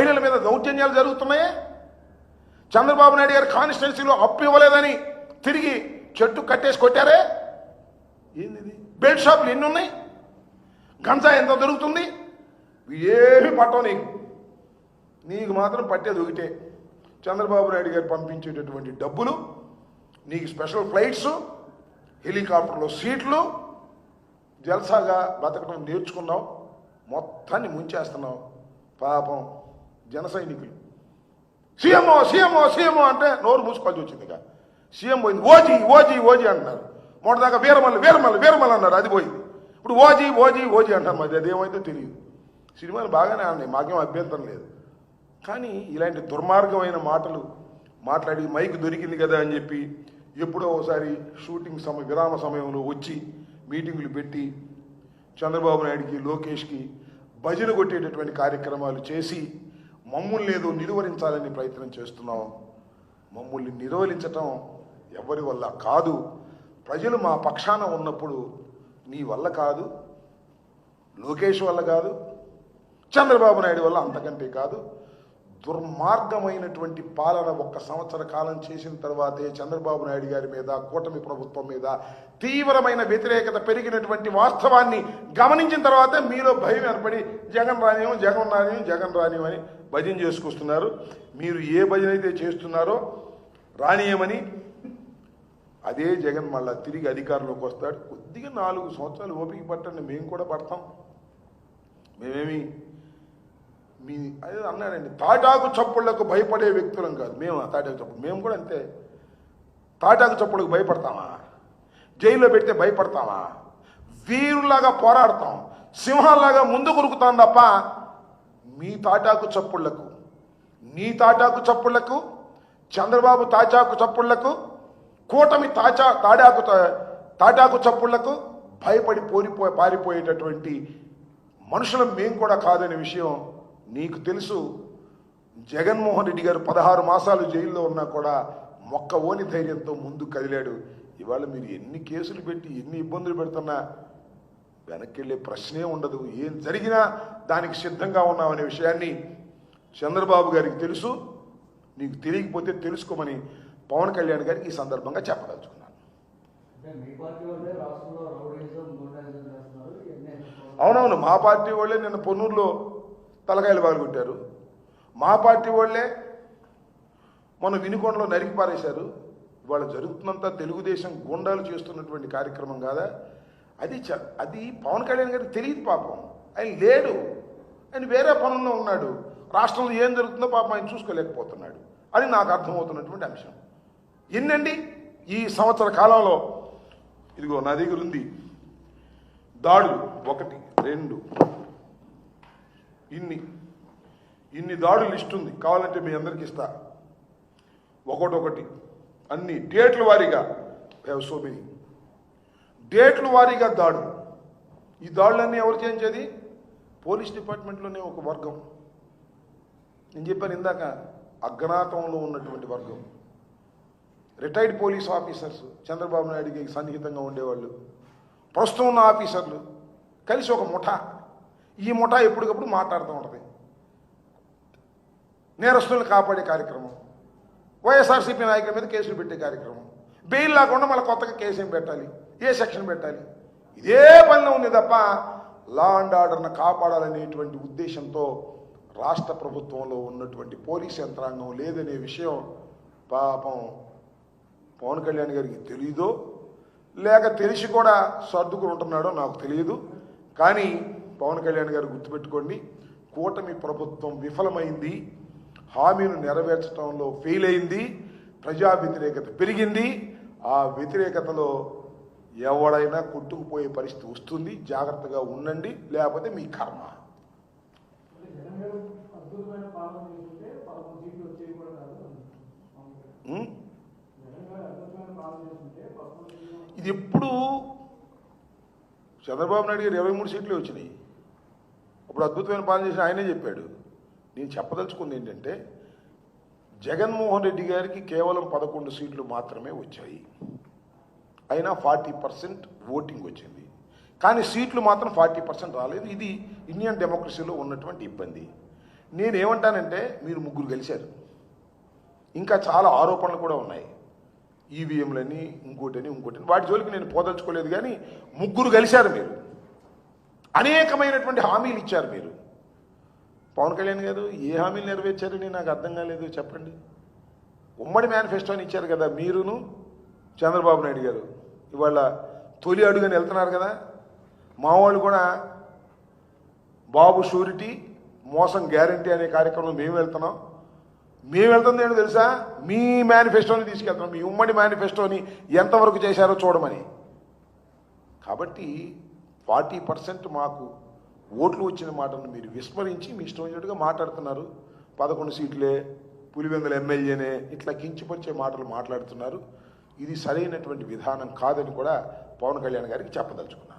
మహిళల మీద దౌర్జన్యాలు జరుగుతున్నాయే? చంద్రబాబు నాయుడు గారి కాన్స్టిట్యున్సీలో అప్పు ఇవ్వలేదని తిరిగి చెట్టు కట్టేసి కొట్టారే? ఏంది బెల్ట్ షాపులు ఎన్ని ఉన్నాయి గంజా ఎంత దొరుకుతుంది? ఏమి పట్టవు నీకు. నీకు మాత్రం పట్టేది ఒకటే. చంద్రబాబు నాయుడు గారు పంపించేటటువంటి డబ్బులు నీకు స్పెషల్ ఫ్లైట్స్ హెలికాప్టర్లో సీట్లు జల్సాగా బతకడం నేర్చుకున్నావు. మొత్తాన్ని ముంచేస్తున్నావు. పాపం జన సైనికులు. సీఎంఓ సీఎంఓ సీఎంఓ అంటే నోరు మూసుకోవాల్సి వచ్చింది ఇక సీఎం పోయింది ఓజీ ఓజీ ఓజీ అంటున్నారు. మొదటిదాకా వీరమల్లి వీరమల్లి వీరమల్లి అన్నారు అది పోయింది. ఇప్పుడు ఓజీ ఓజీ ఓజీ అంటారు మరి అదేమైతే తెలియదు. సినిమాలు బాగానే ఆడినాయి మాకేం అభ్యంతరం లేదు. కానీ ఇలాంటి దుర్మార్గమైన మాటలు మాట్లాడి మైక్ దొరికింది కదా అని చెప్పి ఎప్పుడో ఒకసారి షూటింగ్ సమయ విరామ సమయంలో వచ్చి మీటింగులు పెట్టి చంద్రబాబు నాయుడికి లోకేష్కి భజన కొట్టేటటువంటి కార్యక్రమాలు చేసి మమ్మల్ని ఏదో నిలువరించాలని ప్రయత్నం చేస్తున్నాం. మమ్మల్ని నిరోధించటం ఎవరి వల్ల కాదు. ప్రజలు మా పక్షాన ఉన్నప్పుడు నీ వల్ల కాదు. లోకేష్ వల్ల కాదు. చంద్రబాబు నాయుడు వల్ల అంతకంటే కాదు. దుర్మార్గమైనటువంటి పాలన ఒక్క సంవత్సర కాలం చేసిన తర్వాతే చంద్రబాబు నాయుడు గారి మీద కూటమి ప్రభుత్వం మీద తీవ్రమైన వ్యతిరేకత పెరిగినటువంటి వాస్తవాన్ని గమనించిన తర్వాతే మీలో భయం ఏర్పడి జగన్ రానియం జగన్ రానియం జగన్ రానియం అని భజన చేసుకొస్తున్నారు. మీరు ఏ భజన అయితే చేస్తున్నారో రానియమని అదే జగన్ మళ్ళా తిరిగి అధికారంలోకి వస్తాడు. కొద్దిగా నాలుగు సంవత్సరాలు ఓపిక పట్టండి. మేము కూడా పడతాం. మేమేమి మీ అదే అన్నాడండి తాటాకు చప్పుళ్ళకు భయపడే వ్యక్తులం కాదు. మేము తాటాకు చప్పుడు మేము కూడా అంతే. తాటాకు చప్పుళ్ళకు భయపడతామా? జైల్లో పెడితే భయపడతామా? వీరులాగా పోరాడతాం. సింహంలాగా ముందు కొరుకుతాం తప్ప మీ తాటాకు చప్పుళ్ళకు నీ తాటాకు చప్పుళ్ళకు చంద్రబాబు తాచాకు చప్పుళ్ళకు కూటమి తాచా తాడాకు తా- తాటాకు చప్పుళ్ళకు భయపడి పోరిపో పారిపోయేటటువంటి మనుషులం మేము కూడా కాదనే విషయం నీకు తెలుసు జగన్మోహన్ రెడ్డి గారు పదహారు మాసాలు జైల్లో ఉన్నా కూడా మొక్క ఓని ధైర్యంతో ముందు కదిలాడు. ఇవాళ మీరు ఎన్ని కేసులు పెట్టి ఎన్ని ఇబ్బందులు పెడుతున్నా వెనక్కి వెళ్ళే ప్రశ్నే ఉండదు. ఏం జరిగినా దానికి సిద్ధంగా ఉన్నామనే విషయాన్ని చంద్రబాబు గారికి తెలుసు. నీకు తెలియకపోతే తెలుసుకోమని పవన్ కళ్యాణ్ గారికి ఈ సందర్భంగా చెప్పదలుచుకున్నాను. అవునవును మా పార్టీ వాళ్ళే నిన్న పొన్నూరులో తలకాయలు పగలగొట్టారు మా పార్టీ వాళ్ళే మన వినుకొండలో నరికి పారేశారు. ఇవాళ జరుగుతున్నంత తెలుగుదేశం గుండాలు చేస్తున్నటువంటి కార్యక్రమం కాదా? అది చ- అది పవన్ కళ్యాణ్ గారికి తెలియదు పాపం. ఆయన లేడు. ఆయన వేరే పనుల్లో ఉన్నాడు. రాష్ట్రంలో ఏం జరుగుతుందో పాపం ఆయన చూసుకోలేకపోతున్నాడు అని నాకు అర్థమవుతున్నటువంటి అంశం. ఎన్నండి? ఈ సంవత్సర కాలంలో ఇదిగో నా దగ్గర ఉంది దాడులు ఒకటి రెండు ఇన్ని. ఇన్ని దాడులు లిస్ట్ ఉంది కావాలంటే మీ అందరికి ఇస్తా. ఒకటొకటి. అన్ని డేట్ల వారీగా హ్యావ్ సో మెనీ డేట్ల వారీగా దాడులు. ఈ దాడులన్నీ ఎవరు చేయించేది? పోలీస్ డిపార్ట్మెంట్లోనే ఒక వర్గం. నేను చెప్పాను ఇందాక అజ్ఞాతంలో ఉన్నటువంటి వర్గం. రిటైర్డ్ పోలీస్ ఆఫీసర్స్ చంద్రబాబు నాయుడికి సన్నిహితంగా ఉండేవాళ్ళు. ప్రస్తుతం ఉన్న ఆఫీసర్లు. కలిసి ఒక ముఠా. ఈ ముఠా ఎప్పటికప్పుడు మాట్లాడుతూ ఉంటుంది. నేరస్తులను కాపాడే కార్యక్రమం. వైఎస్ఆర్సీపీ నాయకుల మీద కేసులు పెట్టే కార్యక్రమం. బెయిల్ లేకుండా మళ్ళీ కొత్తగా కేసు ఏం పెట్టాలి? ఏ సెక్షన్ పెట్టాలి? ఇదే పనిలో ఉంది తప్ప లా అండ్ ఆర్డర్ను కాపాడాలనేటువంటి ఉద్దేశంతో రాష్ట్ర ప్రభుత్వంలో ఉన్నటువంటి పోలీస్ యంత్రాంగం లేదనే విషయం పాపం పవన్ కళ్యాణ్ గారికి తెలీదో. లేక తెలిసి కూడా సర్దుకుని ఉంటున్నాడో నాకు తెలియదు. కానీ పవన్ కళ్యాణ్ గారు గుర్తుపెట్టుకోండి కూటమి ప్రభుత్వం విఫలమైంది హామీను నెరవేర్చడంలో ఫెయిల్ అయింది ప్రజా వ్యతిరేకత పెరిగింది. ఆ వ్యతిరేకతలో ఎవడైనా కొట్టుకుపోయే పరిస్థితి వస్తుంది. జాగ్రత్తగా ఉండండి లేకపోతే మీ కర్మ. ఇది ఎప్పుడు చంద్రబాబు నాయుడు గారు ఇరవై మూడు సీట్లు వచ్చినాయి. ఇప్పుడు అద్భుతమైన పాలన చేసిన ఆయనే చెప్పాడు. నేను చెప్పదలుచుకుంది ఏంటంటే జగన్మోహన్ రెడ్డి గారికి కేవలం పదకొండు సీట్లు మాత్రమే వచ్చాయి. అయినా ఫార్టీ పర్సెంట్ ఓటింగ్ వచ్చింది. కానీ సీట్లు మాత్రం ఫార్టీ పర్సెంట్ రాలేదు. ఇది ఇండియన్ డెమోక్రసీలో ఉన్నటువంటి ఇబ్బంది. నేనేమంటానంటే మీరు ముగ్గురు గెలిచారు. ఇంకా చాలా ఆరోపణలు కూడా ఉన్నాయి. ఈవీఎంలని ఇంకోటని ఇంకోటని. వాటి జోలికి నేను పోదలుచుకోలేదు కానీ ముగ్గురు కలిశారు మీరు. అనేకమైనటువంటి హామీలు ఇచ్చారు మీరు. పవన్ కళ్యాణ్ గారు ఏ హామీలు నెరవేర్చారని నాకు అర్థం కాలేదు చెప్పండి. ఉమ్మడి మేనిఫెస్టోని ఇచ్చారు కదా మీరును చంద్రబాబు నాయుడు గారు. ఇవాళ తొలి అడుగుని వెళ్తున్నారు కదా. మా వాళ్ళు కూడా బాబు షూరిటీ మోసం గ్యారంటీ అనే కార్యక్రమం మేము వెళ్తున్నాం. మేము వెళ్తుంది ఏంటో తెలుసా? మీ మేనిఫెస్టోని తీసుకెళ్తున్నాం. మీ ఉమ్మడి మేనిఫెస్టోని ఎంతవరకు చేశారో చూడమని. కాబట్టి ఫార్టీ పర్సెంట్ మాకు ఓట్లు వచ్చిన మాటను మీరు విస్మరించి మీ ఇష్టం వచ్చినట్టుగా మాట్లాడుతున్నారు. పదకొండు సీట్లే పులివెందుల ఎమ్మెల్యేనే ఇట్లా కించిపరిచే మాటలు మాట్లాడుతున్నారు. ఇది సరైనటువంటి విధానం కాదని కూడా పవన్ కళ్యాణ్ గారికి చెప్పదలుచుకున్నాను.